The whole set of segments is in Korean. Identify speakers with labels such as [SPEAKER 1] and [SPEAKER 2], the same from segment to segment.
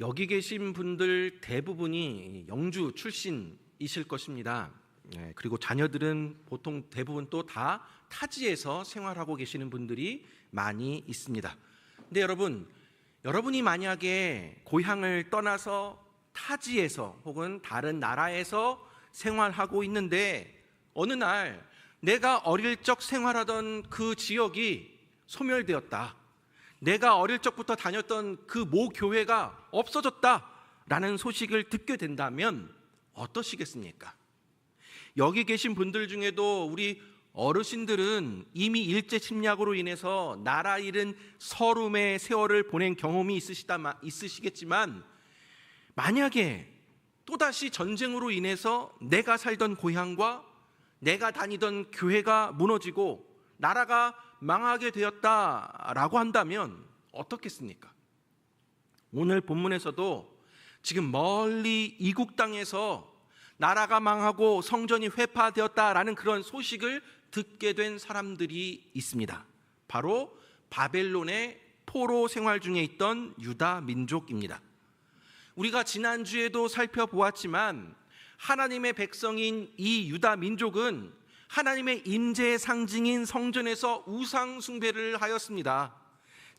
[SPEAKER 1] 여기 계신 분들 대부분이 영주 출신이실 것입니다. 예, 그리고 자녀들은 보통 대부분 또 다 타지에서 생활하고 계시는 분들이 많이 있습니다. 근데 여러분, 여러분이 만약에 고향을 떠나서 타지에서 혹은 다른 나라에서 생활하고 있는데 어느 날 내가 어릴 적 생활하던 그 지역이 소멸되었다. 내가 어릴 적부터 다녔던 그 모 교회가 없어졌다라는 소식을 듣게 된다면 어떠시겠습니까? 여기 계신 분들 중에도 우리 어르신들은 이미 일제 침략으로 인해서 나라 잃은 서름의 세월을 보낸 경험이 있으시다 있으시겠지만 만약에 또다시 전쟁으로 인해서 내가 살던 고향과 내가 다니던 교회가 무너지고 나라가 망하게 되었다라고 한다면 어떻겠습니까? 오늘 본문에서도 지금 멀리 이국 땅에서 나라가 망하고 성전이 회파되었다라는 그런 소식을 듣게 된 사람들이 있습니다. 바로 바벨론의 포로 생활 중에 있던 유다 민족입니다. 우리가 지난주에도 살펴보았지만 하나님의 백성인 이 유다 민족은 하나님의 임재의 상징인 성전에서 우상 숭배를 하였습니다.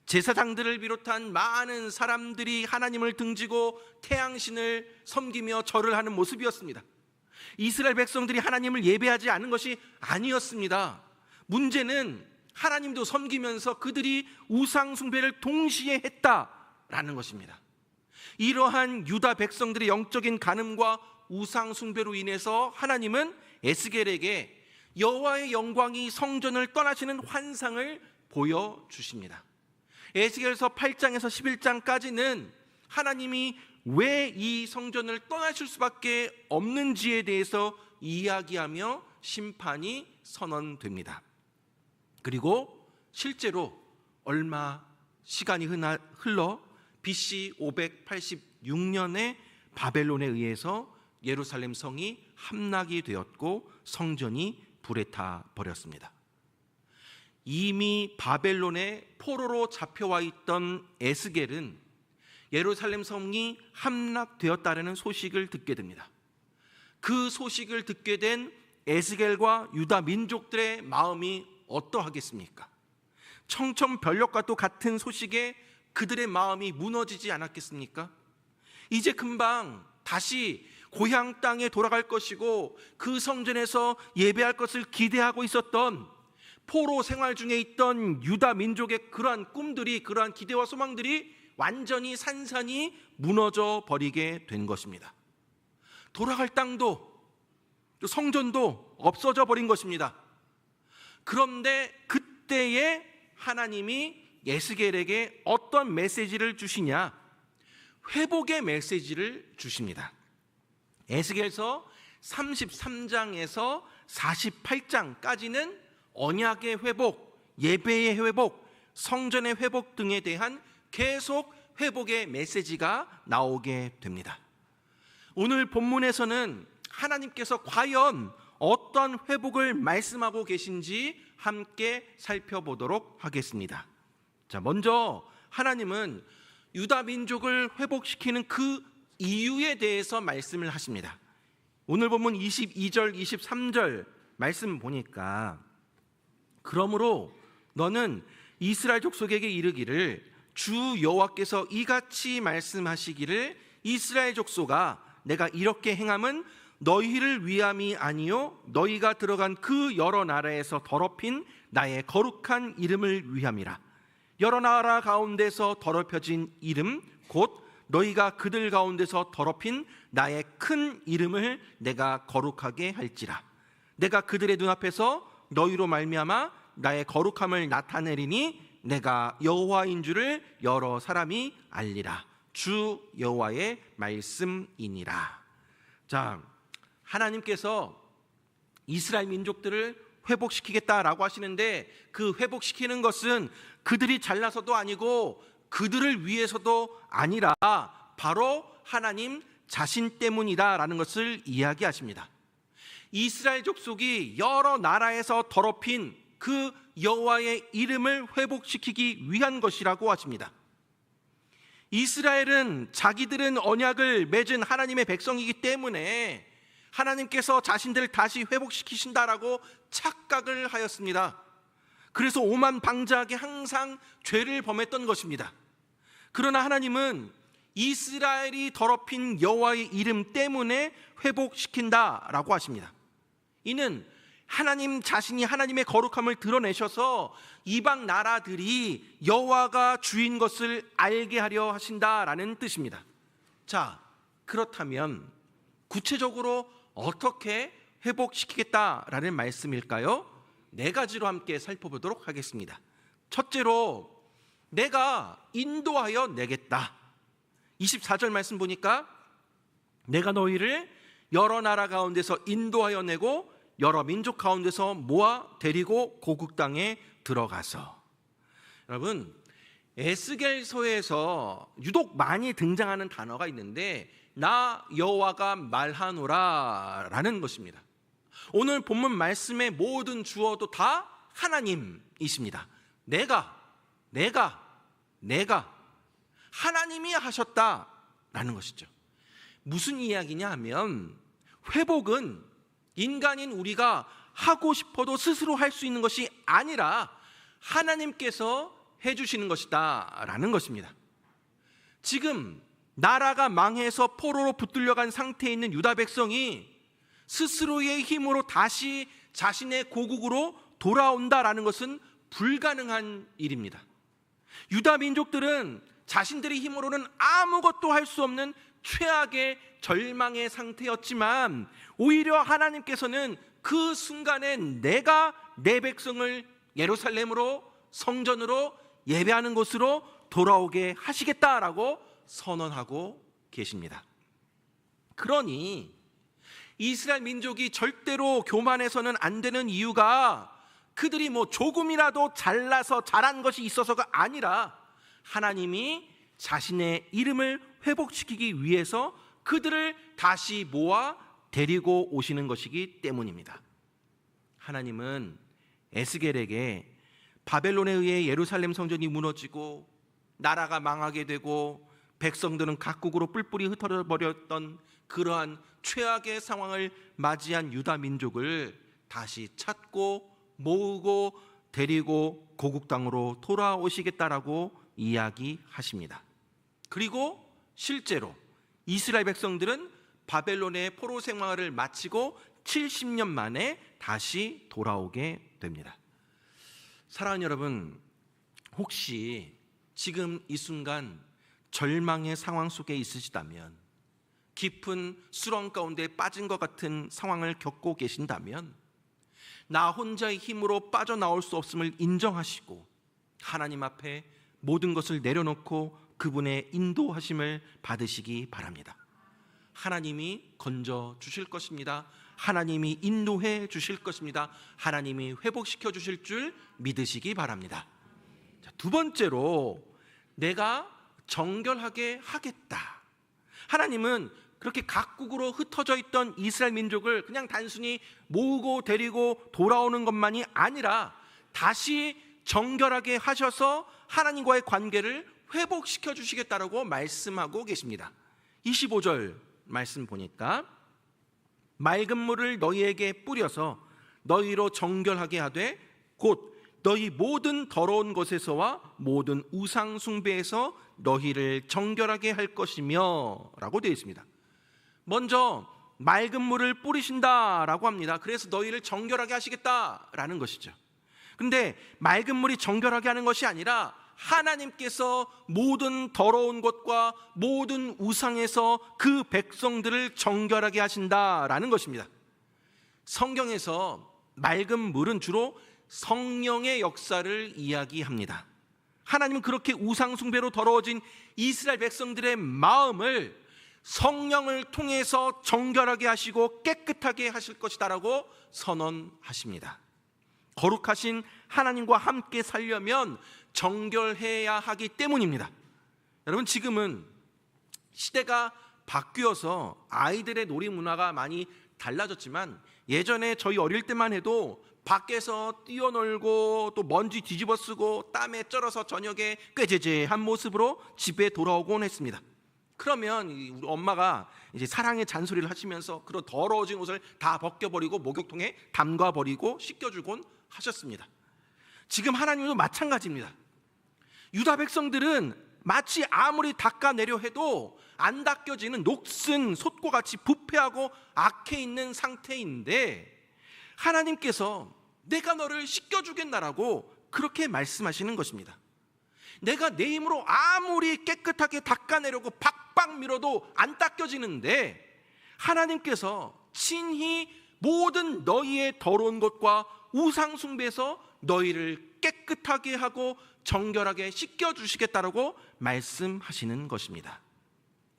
[SPEAKER 1] 제사장들을 비롯한 많은 사람들이 하나님을 등지고 태양신을 섬기며 절을 하는 모습이었습니다. 이스라엘 백성들이 하나님을 예배하지 않은 것이 아니었습니다. 문제는 하나님도 섬기면서 그들이 우상 숭배를 동시에 했다라는 것입니다. 이러한 유다 백성들의 영적인 간음과 우상 숭배로 인해서 하나님은 에스겔에게 여호와의 영광이 성전을 떠나시는 환상을 보여 주십니다. 에스겔서 8장에서 11장까지는 하나님이 왜 이 성전을 떠나실 수밖에 없는지에 대해서 이야기하며 심판이 선언됩니다. 그리고 실제로 얼마 시간이 흘러 BC 586년에 바벨론에 의해서 예루살렘 성이 함락이 되었고 성전이 불에 타 버렸습니다. 이미 바벨론의 포로로 잡혀와 있던 에스겔은 예루살렘 성이 함락되었다는 소식을 듣게 됩니다. 그 소식을 듣게 된 에스겔과 유다 민족들의 마음이 어떠하겠습니까? 청천벽력과 또 같은 소식에 그들의 마음이 무너지지 않았겠습니까? 이제 금방 다시 고향 땅에 돌아갈 것이고 그 성전에서 예배할 것을 기대하고 있었던 포로 생활 중에 있던 유다 민족의 그러한 꿈들이 그러한 기대와 소망들이 완전히 산산이 무너져 버리게 된 것입니다. 돌아갈 땅도 성전도 없어져 버린 것입니다. 그런데 그때에 하나님이 예스겔에게 어떤 메시지를 주시냐? 회복의 메시지를 주십니다. 에스겔서 33장에서 48장까지는 언약의 회복, 예배의 회복, 성전의 회복 등에 대한 계속 회복의 메시지가 나오게 됩니다. 오늘 본문에서는 하나님께서 과연 어떤 회복을 말씀하고 계신지 함께 살펴보도록 하겠습니다. 자, 먼저 하나님은 유다 민족을 회복시키는 그 이유에 대해서 말씀을 하십니다. 오늘 보면 22절, 23절 말씀 보니까 그러므로 너는 이스라엘 족속에게 이르기를 주 여호와께서 이같이 말씀하시기를 이스라엘 족속아 내가 이렇게 행함은 너희를 위함이 아니요 너희가 들어간 그 여러 나라에서 더럽힌 나의 거룩한 이름을 위함이라 여러 나라 가운데서 더럽혀진 이름 곧 너희가 그들 가운데서 더럽힌 나의 큰 이름을 내가 거룩하게 할지라. 내가 그들의 눈앞에서 너희로 말미암아 나의 거룩함을 나타내리니 내가 여호와인 줄을 여러 사람이 알리라. 주 여호와의 말씀이니라. 자 하나님께서 이스라엘 민족들을 회복시키겠다라고 하시는데 그 회복시키는 것은 그들이 잘나서도 아니고 그들을 위해서도 아니라 바로 하나님 자신 때문이다라는 것을 이야기하십니다. 이스라엘 족속이 여러 나라에서 더럽힌 그 여호와의 이름을 회복시키기 위한 것이라고 하십니다. 이스라엘은 자기들은 언약을 맺은 하나님의 백성이기 때문에 하나님께서 자신들을 다시 회복시키신다라고 착각을 하였습니다. 그래서 오만 방자하게 항상 죄를 범했던 것입니다. 그러나 하나님은 이스라엘이 더럽힌 여호와의 이름 때문에 회복시킨다라고 하십니다. 이는 하나님 자신이 하나님의 거룩함을 드러내셔서 이방 나라들이 여호와가 주인 것을 알게 하려 하신다라는 뜻입니다. 자, 그렇다면 구체적으로 어떻게 회복시키겠다라는 말씀일까요? 네 가지로 함께 살펴보도록 하겠습니다. 첫째로 내가 인도하여 내겠다. 24절 말씀 보니까 내가 너희를 여러 나라 가운데서 인도하여 내고 여러 민족 가운데서 모아 데리고 고국 땅에 들어가서 여러분 에스겔서에서 유독 많이 등장하는 단어가 있는데 나 여호와가 말하노라라는 것입니다. 오늘 본문 말씀의 모든 주어도 다 하나님이십니다. 내가 내가 내가 하나님이 하셨다라는 것이죠. 무슨 이야기냐 하면 회복은 인간인 우리가 하고 싶어도 스스로 할 수 있는 것이 아니라 하나님께서 해주시는 것이다 라는 것입니다. 지금 나라가 망해서 포로로 붙들려간 상태에 있는 유다 백성이 스스로의 힘으로 다시 자신의 고국으로 돌아온다라는 것은 불가능한 일입니다. 유다 민족들은 자신들의 힘으로는 아무것도 할 수 없는 최악의 절망의 상태였지만 오히려 하나님께서는 그 순간에 내가 내 백성을 예루살렘으로 성전으로 예배하는 곳으로 돌아오게 하시겠다라고 선언하고 계십니다. 그러니 이스라엘 민족이 절대로 교만해서는 안 되는 이유가 그들이 뭐 조금이라도 잘나서 잘한 것이 있어서가 아니라 하나님이 자신의 이름을 회복시키기 위해서 그들을 다시 모아 데리고 오시는 것이기 때문입니다. 하나님은 에스겔에게 바벨론에 의해 예루살렘 성전이 무너지고 나라가 망하게 되고 백성들은 각국으로 뿔뿔이 흩어져 버렸던 그러한 최악의 상황을 맞이한 유다 민족을 다시 찾고 모으고 데리고 고국 땅으로 돌아오시겠다라고 이야기하십니다. 그리고 실제로 이스라엘 백성들은 바벨론의 포로 생활을 마치고 70년 만에 다시 돌아오게 됩니다. 사랑하는 여러분, 혹시 지금 이 순간 절망의 상황 속에 있으시다면 깊은 수렁 가운데 빠진 것 같은 상황을 겪고 계신다면 나 혼자의 힘으로 빠져나올 수 없음을 인정하시고 하나님 앞에 모든 것을 내려놓고 그분의 인도하심을 받으시기 바랍니다. 하나님이 건져 주실 것입니다. 하나님이 인도해 주실 것입니다. 하나님이 회복시켜 주실 줄 믿으시기 바랍니다. 자, 두 번째로 내가 정결하게 하겠다. 하나님은 그렇게 각국으로 흩어져 있던 이스라엘 민족을 그냥 단순히 모으고 데리고 돌아오는 것만이 아니라 다시 정결하게 하셔서 하나님과의 관계를 회복시켜 주시겠다라고 말씀하고 계십니다. 25절 말씀 보니까 맑은 물을 너희에게 뿌려서 너희로 정결하게 하되 곧 너희 모든 더러운 것에서와 모든 우상 숭배에서 너희를 정결하게 할 것이며라고 되어 있습니다. 먼저 맑은 물을 뿌리신다라고 합니다. 그래서 너희를 정결하게 하시겠다라는 것이죠. 근데 맑은 물이 정결하게 하는 것이 아니라 하나님께서 모든 더러운 것과 모든 우상에서 그 백성들을 정결하게 하신다라는 것입니다. 성경에서 맑은 물은 주로 성령의 역사를 이야기합니다. 하나님은 그렇게 우상숭배로 더러워진 이스라엘 백성들의 마음을 성령을 통해서 정결하게 하시고 깨끗하게 하실 것이다라고 선언하십니다. 거룩하신 하나님과 함께 살려면 정결해야 하기 때문입니다. 여러분 지금은 시대가 바뀌어서 아이들의 놀이 문화가 많이 달라졌지만 예전에 저희 어릴 때만 해도 밖에서 뛰어놀고 또 먼지 뒤집어 쓰고 땀에 쩔어서 저녁에 꾀제제한 모습으로 집에 돌아오곤 했습니다. 그러면 이 우리 엄마가 이제 사랑의 잔소리를 하시면서 그런 더러워진 옷을 다 벗겨버리고 목욕통에 담가버리고 씻겨주곤 하셨습니다. 지금 하나님도 마찬가지입니다. 유다 백성들은 마치 아무리 닦아내려 해도 안 닦여지는 녹슨 솥과 같이 부패하고 악해 있는 상태인데 하나님께서 내가 너를 씻겨주겠나라고 그렇게 말씀하시는 것입니다. 내가 내 힘으로 아무리 깨끗하게 닦아내려고 박박 밀어도 안 닦여지는데 하나님께서 친히 모든 너희의 더러운 것과 우상숭배에서 너희를 깨끗하게 하고 정결하게 씻겨주시겠다라고 말씀하시는 것입니다.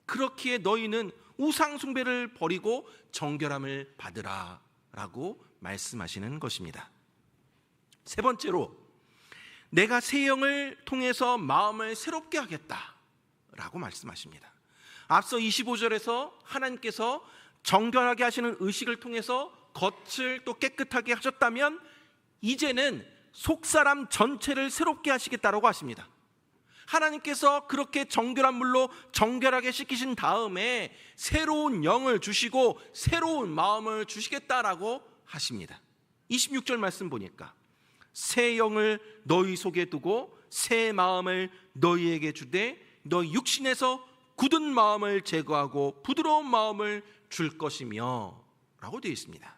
[SPEAKER 1] 그렇기에 너희는 우상숭배를 버리고 정결함을 받으라 라고 말씀하시는 것입니다. 세 번째로 내가 새 영을 통해서 마음을 새롭게 하겠다 라고 말씀하십니다. 앞서 25절에서 하나님께서 정결하게 하시는 의식을 통해서 겉을 또 깨끗하게 하셨다면 이제는 속 사람 전체를 새롭게 하시겠다라고 하십니다. 하나님께서 그렇게 정결한 물로 정결하게 씻기신 다음에 새로운 영을 주시고 새로운 마음을 주시겠다라고 하십니다. 26절 말씀 보니까 새 영을 너희 속에 두고 새 마음을 너희에게 주되 너희 육신에서 굳은 마음을 제거하고 부드러운 마음을 줄 것이며 라고 되어 있습니다.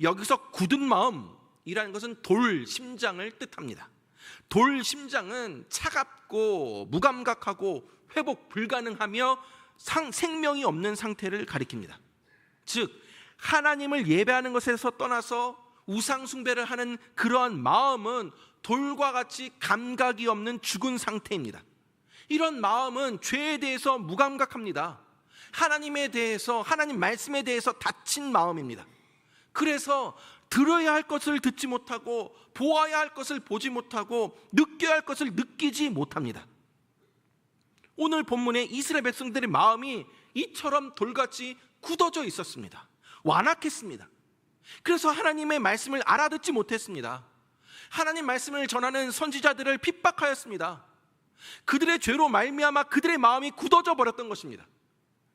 [SPEAKER 1] 여기서 굳은 마음이라는 것은 돌 심장을 뜻합니다. 돌 심장은 차갑고 무감각하고 회복 불가능하며 상, 생명이 없는 상태를 가리킵니다. 즉 하나님을 예배하는 것에서 떠나서 우상 숭배를 하는 그러한 마음은 돌과 같이 감각이 없는 죽은 상태입니다. 이런 마음은 죄에 대해서 무감각합니다. 하나님에 대해서 하나님 말씀에 대해서 닫힌 마음입니다. 그래서 들어야 할 것을 듣지 못하고 보아야 할 것을 보지 못하고 느껴야 할 것을 느끼지 못합니다. 오늘 본문에 이스라엘 백성들의 마음이 이처럼 돌같이 굳어져 있었습니다. 완악했습니다. 그래서 하나님의 말씀을 알아듣지 못했습니다. 하나님 말씀을 전하는 선지자들을 핍박하였습니다. 그들의 죄로 말미암아 그들의 마음이 굳어져 버렸던 것입니다.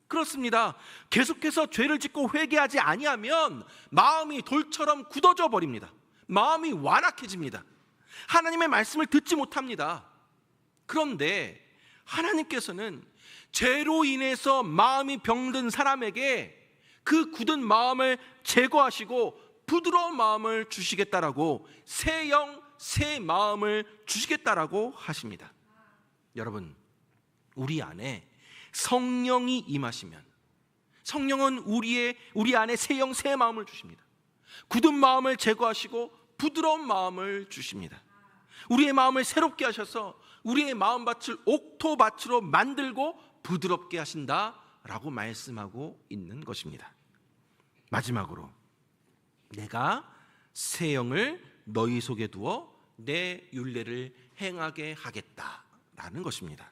[SPEAKER 1] 그렇습니다. 계속해서 죄를 짓고 회개하지 아니하면 마음이 돌처럼 굳어져 버립니다. 마음이 완악해집니다. 하나님의 말씀을 듣지 못합니다. 그런데 하나님께서는 죄로 인해서 마음이 병든 사람에게 그 굳은 마음을 제거하시고 부드러운 마음을 주시겠다라고 새 영, 새 마음을 주시겠다라고 하십니다. 여러분, 우리 안에 성령이 임하시면 성령은 우리의 우리 안에 새 영, 새 마음을 주십니다. 굳은 마음을 제거하시고 부드러운 마음을 주십니다. 우리의 마음을 새롭게 하셔서 우리의 마음밭을 옥토밭으로 만들고 부드럽게 하신다라고 말씀하고 있는 것입니다. 마지막으로 내가 새 영을 너희 속에 두어 내 윤례를 행하게 하겠다라는 것입니다.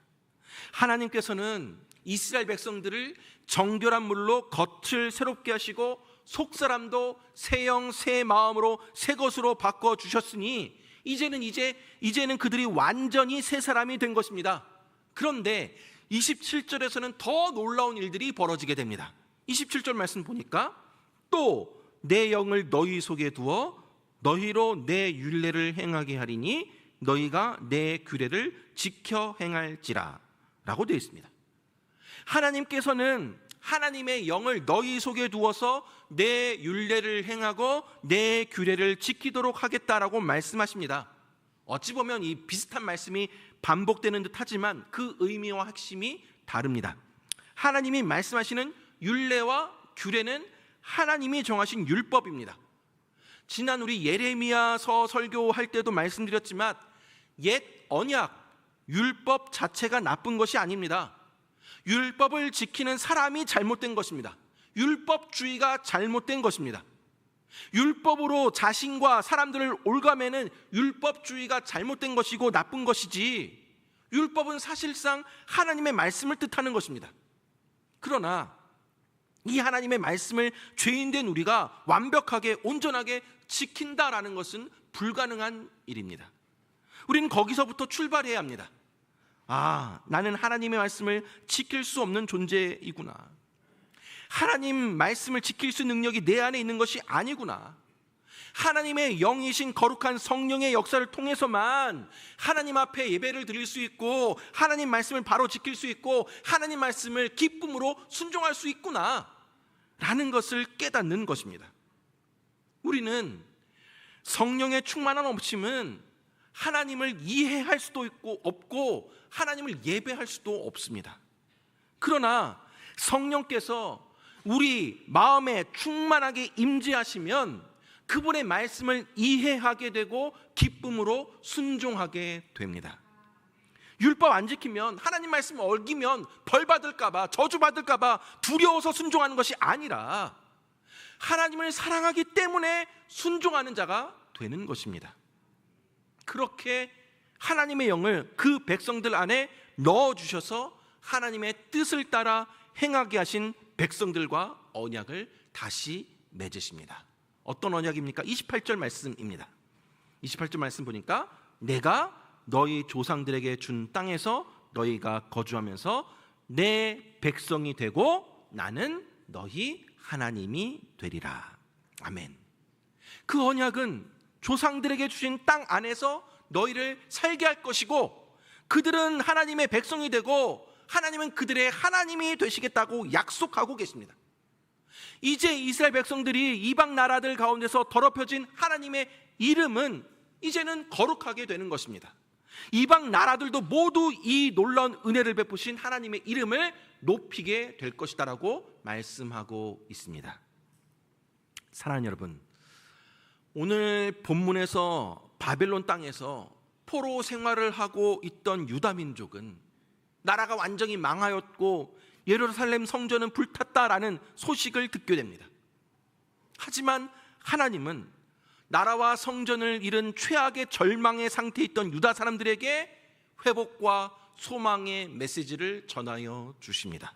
[SPEAKER 1] 하나님께서는 이스라엘 백성들을 정결한 물로 겉을 새롭게 하시고 속 사람도 새 영 새 마음으로 새 것으로 바꿔 주셨으니 이제는 이제 이제는 그들이 완전히 새 사람이 된 것입니다. 그런데 27절에서는 더 놀라운 일들이 벌어지게 됩니다. 27절 말씀 보니까 또 내 영을 너희 속에 두어 너희로 내 율례를 행하게 하리니 너희가 내 규례를 지켜 행할지라 라고 되어 있습니다. 하나님께서는 하나님의 영을 너희 속에 두어서 내 율례를 행하고 내 규례를 지키도록 하겠다라고 말씀하십니다. 어찌 보면 이 비슷한 말씀이 반복되는 듯하지만 그 의미와 핵심이 다릅니다. 하나님이 말씀하시는 율례와 규례는 하나님이 정하신 율법입니다. 지난 우리 예레미야서 설교할 때도 말씀드렸지만 옛 언약 율법 자체가 나쁜 것이 아닙니다. 율법을 지키는 사람이 잘못된 것입니다. 율법주의가 잘못된 것입니다. 율법으로 자신과 사람들을 올가매는 율법주의가 잘못된 것이고 나쁜 것이지 율법은 사실상 하나님의 말씀을 뜻하는 것입니다. 그러나 이 하나님의 말씀을 죄인된 우리가 완벽하게 온전하게 지킨다라는 것은 불가능한 일입니다. 우리는 거기서부터 출발해야 합니다. 아, 나는 하나님의 말씀을 지킬 수 없는 존재이구나. 하나님 말씀을 지킬 수 능력이 내 안에 있는 것이 아니구나. 하나님의 영이신 거룩한 성령의 역사를 통해서만 하나님 앞에 예배를 드릴 수 있고 하나님 말씀을 바로 지킬 수 있고 하나님 말씀을 기쁨으로 순종할 수 있구나 라는 것을 깨닫는 것입니다. 우리는 성령의 충만한 없음은 하나님을 이해할 수도 있고 없고 하나님을 예배할 수도 없습니다. 그러나 성령께서 우리 마음에 충만하게 임재하시면 그분의 말씀을 이해하게 되고 기쁨으로 순종하게 됩니다. 율법 안 지키면 하나님 말씀 어기면 벌 받을까봐 저주 받을까봐 두려워서 순종하는 것이 아니라 하나님을 사랑하기 때문에 순종하는 자가 되는 것입니다. 그렇게 하나님의 영을 그 백성들 안에 넣어 주셔서 하나님의 뜻을 따라 행하게 하신 백성들과 언약을 다시 맺으십니다. 어떤 언약입니까? 28절 말씀입니다. 28절 말씀 보니까 내가 너희 조상들에게 준 땅에서 너희가 거주하면서 내 백성이 되고 나는 너희 하나님이 되리라. 아멘. 그 언약은 조상들에게 주신 땅 안에서 너희를 살게 할 것이고 그들은 하나님의 백성이 되고 하나님은 그들의 하나님이 되시겠다고 약속하고 계십니다. 이제 이스라엘 백성들이 이방 나라들 가운데서 더럽혀진 하나님의 이름은 이제는 거룩하게 되는 것입니다. 이방 나라들도 모두 이 놀라운 은혜를 베푸신 하나님의 이름을 높이게 될 것이다라고 말씀하고 있습니다. 사랑하는 여러분, 오늘 본문에서 바벨론 땅에서 포로 생활을 하고 있던 유다 민족은 나라가 완전히 망하였고 예루살렘 성전은 불탔다라는 소식을 듣게 됩니다. 하지만 하나님은 나라와 성전을 잃은 최악의 절망의 상태에 있던 유다 사람들에게 회복과 소망의 메시지를 전하여 주십니다.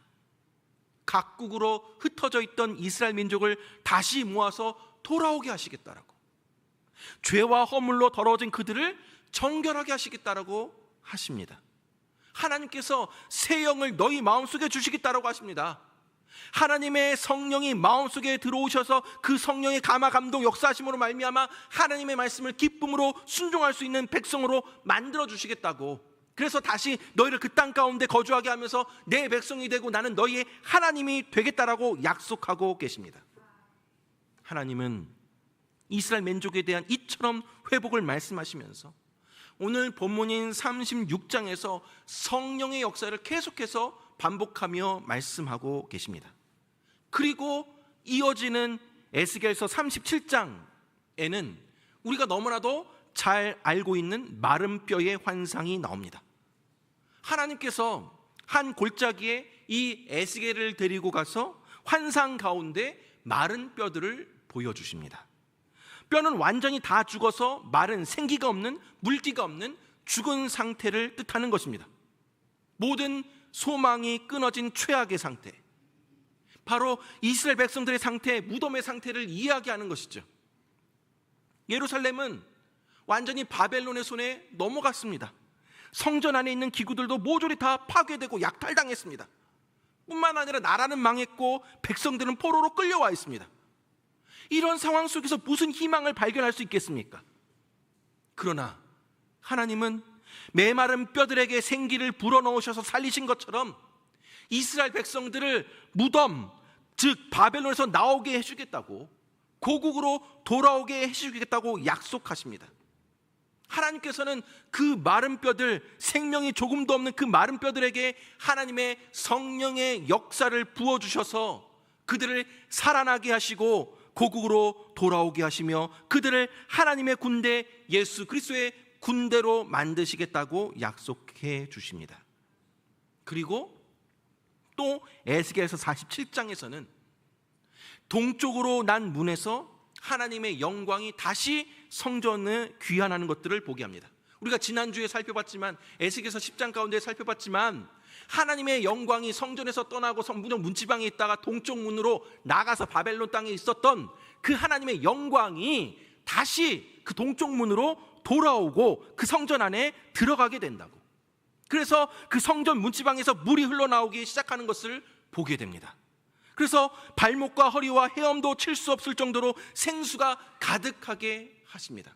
[SPEAKER 1] 각국으로 흩어져 있던 이스라엘 민족을 다시 모아서 돌아오게 하시겠다라고. 죄와 허물로 더러워진 그들을 정결하게 하시겠다라고 하십니다. 하나님께서 새 영을 너희 마음속에 주시겠다라고 하십니다. 하나님의 성령이 마음속에 들어오셔서 그 성령의 감화 감동 역사하심으로 말미암아 하나님의 말씀을 기쁨으로 순종할 수 있는 백성으로 만들어 주시겠다고. 그래서 다시 너희를 그 땅 가운데 거주하게 하면서 내 백성이 되고 나는 너희의 하나님이 되겠다라고 약속하고 계십니다. 하나님은 이스라엘 민족에 대한 이처럼 회복을 말씀하시면서 오늘 본문인 36장에서 성령의 역사를 계속해서 반복하며 말씀하고 계십니다. 그리고 이어지는 에스겔서 37장에는 우리가 너무나도 잘 알고 있는 마른 뼈의 환상이 나옵니다. 하나님께서 한 골짜기에 이 에스겔을 데리고 가서 환상 가운데 마른 뼈들을 보여주십니다. 뼈는 완전히 다 죽어서 마른 생기가 없는 물기가 없는 죽은 상태를 뜻하는 것입니다. 모든 소망이 끊어진 최악의 상태. 바로 이스라엘 백성들의 상태, 무덤의 상태를 이야기하는 것이죠. 예루살렘은 완전히 바벨론의 손에 넘어갔습니다. 성전 안에 있는 기구들도 모조리 다 파괴되고 약탈당했습니다. 뿐만 아니라 나라는 망했고 백성들은 포로로 끌려와 있습니다. 이런 상황 속에서 무슨 희망을 발견할 수 있겠습니까? 그러나 하나님은 메마른 뼈들에게 생기를 불어넣으셔서 살리신 것처럼 이스라엘 백성들을 무덤, 즉 바벨론에서 나오게 해주겠다고 고국으로 돌아오게 해주겠다고 약속하십니다. 하나님께서는 그 마른 뼈들, 생명이 조금도 없는 그 마른 뼈들에게 하나님의 성령의 역사를 부어주셔서 그들을 살아나게 하시고 고국으로 돌아오게 하시며 그들을 하나님의 군대 예수 그리스도의 군대로 만드시겠다고 약속해 주십니다. 그리고 또 에스겔서 47장에서는 동쪽으로 난 문에서 하나님의 영광이 다시 성전을 귀환하는 것들을 보게 합니다. 우리가 지난주에 살펴봤지만 에스겔서 10장 가운데 살펴봤지만 하나님의 영광이 성전에서 떠나고 성문형 문지방에 있다가 동쪽 문으로 나가서 바벨론 땅에 있었던 그 하나님의 영광이 다시 그 동쪽 문으로 돌아오고 그 성전 안에 들어가게 된다고. 그래서 그 성전 문지방에서 물이 흘러나오기 시작하는 것을 보게 됩니다. 그래서 발목과 허리와 헤엄도 칠 수 없을 정도로 생수가 가득하게 하십니다.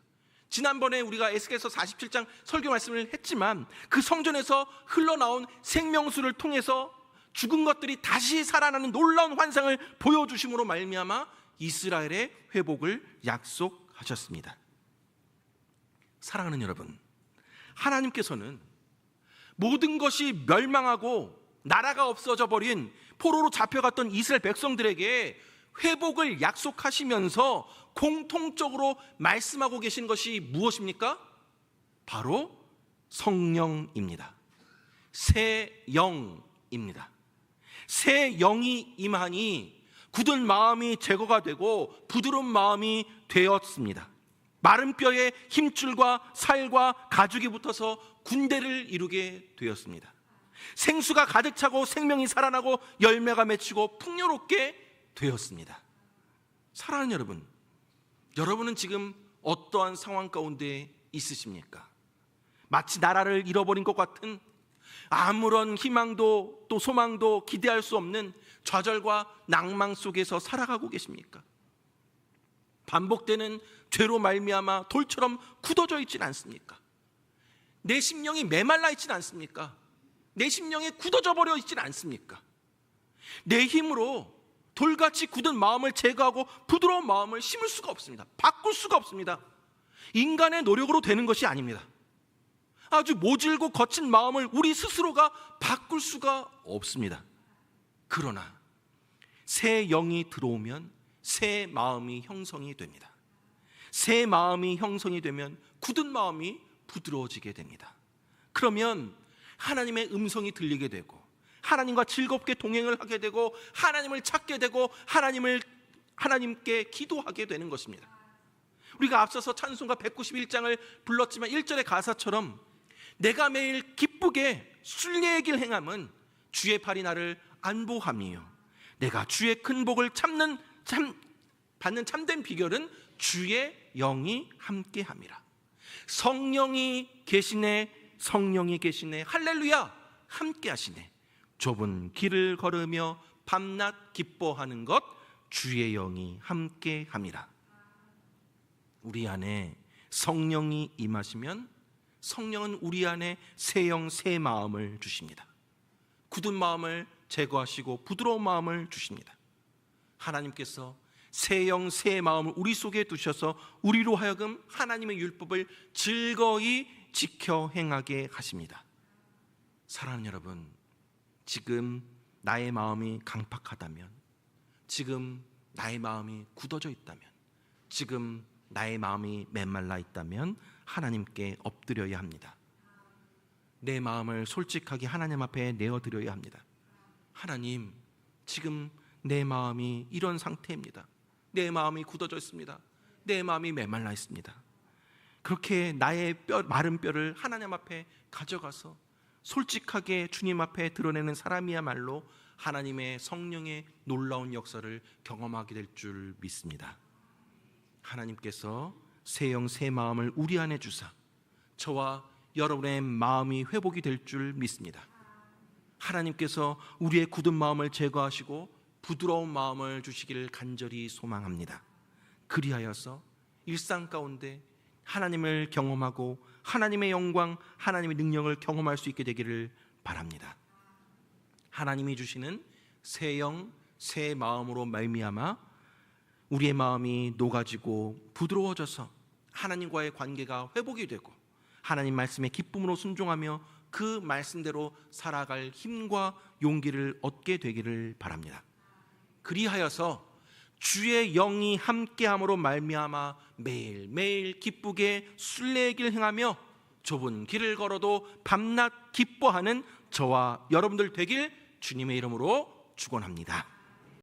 [SPEAKER 1] 지난번에 우리가 에스겔서 47장 설교 말씀을 했지만 그 성전에서 흘러나온 생명수를 통해서 죽은 것들이 다시 살아나는 놀라운 환상을 보여주심으로 말미암아 이스라엘의 회복을 약속하셨습니다. 사랑하는 여러분, 하나님께서는 모든 것이 멸망하고 나라가 없어져 버린 포로로 잡혀갔던 이스라엘 백성들에게 회복을 약속하시면서 공통적으로 말씀하고 계신 것이 무엇입니까? 바로 성령입니다. 새 영입니다. 새 영이 임하니 굳은 마음이 제거가 되고 부드러운 마음이 되었습니다. 마른 뼈에 힘줄과 살과 가죽이 붙어서 군대를 이루게 되었습니다. 생수가 가득 차고 생명이 살아나고 열매가 맺히고 풍요롭게 되었습니다. 사랑하는 여러분, 여러분은 지금 어떠한 상황 가운데 있으십니까? 마치 나라를 잃어버린 것 같은 아무런 희망도 또 소망도 기대할 수 없는 좌절과 낭망 속에서 살아가고 계십니까? 반복되는 죄로 말미암아 돌처럼 굳어져 있지는 않습니까? 내 심령이 메말라 있지는 않습니까? 내 심령에 굳어져 버려 있지는 않습니까? 내 힘으로 돌같이 굳은 마음을 제거하고 부드러운 마음을 심을 수가 없습니다. 바꿀 수가 없습니다. 인간의 노력으로 되는 것이 아닙니다. 아주 모질고 거친 마음을 우리 스스로가 바꿀 수가 없습니다. 그러나 새 영이 들어오면 새 마음이 형성이 됩니다. 새 마음이 형성이 되면 굳은 마음이 부드러워지게 됩니다. 그러면 하나님의 음성이 들리게 되고 하나님과 즐겁게 동행을 하게 되고 하나님을 찾게 되고 하나님을 하나님께 기도하게 되는 것입니다. 우리가 앞서서 찬송가 191장을 불렀지만 1절의 가사처럼 내가 매일 기쁘게 순례의 길 행함은 주의 팔이 나를 안보함이요 내가 주의 큰 복을 참는 참 받는 참된 비결은 주의 영이 함께함이라. 성령이 계시네 성령이 계시네 할렐루야 함께 하시네 좁은 길을 걸으며 밤낮 기뻐하는 것 주의 영이 함께 함이라 우리 안에 성령이 임하시면 성령은 우리 안에 새 영 새 마음을 주십니다. 굳은 마음을 제거하시고 부드러운 마음을 주십니다. 하나님께서 새 영, 새 마음을 우리 속에 두셔서 우리로 하여금 하나님의 율법을 즐거이 지켜 행하게 하십니다. 사랑하는 여러분, 지금 나의 마음이 강팍하다면, 지금 나의 마음이 굳어져 있다면, 지금 나의 마음이 메말라 있다면 하나님께 엎드려야 합니다. 내 마음을 솔직하게 하나님 앞에 내어드려야 합니다. 하나님, 지금 내 마음이 이런 상태입니다. 내 마음이 굳어져 있습니다. 내 마음이 메말라 있습니다. 그렇게 나의 뼈, 마른 뼈를 하나님 앞에 가져가서 솔직하게 주님 앞에 드러내는 사람이야말로 하나님의 성령의 놀라운 역사를 경험하게 될 줄 믿습니다. 하나님께서 새 영 새 마음을 우리 안에 주사 저와 여러분의 마음이 회복이 될 줄 믿습니다. 하나님께서 우리의 굳은 마음을 제거하시고 부드러운 마음을 주시기를 간절히 소망합니다. 그리하여서 일상 가운데 하나님을 경험하고 하나님의 영광, 하나님의 능력을 경험할 수 있게 되기를 바랍니다. 하나님이 주시는 새 영, 새 마음으로 말미암아 우리의 마음이 녹아지고 부드러워져서 하나님과의 관계가 회복이 되고 하나님 말씀에 기쁨으로 순종하며 그 말씀대로 살아갈 힘과 용기를 얻게 되기를 바랍니다. 그리하여서 주의 영이 함께함으로 말미암아 매일매일 기쁘게 순례의 길 행하며 좁은 길을 걸어도 밤낮 기뻐하는 저와 여러분들 되길 주님의 이름으로 축원합니다.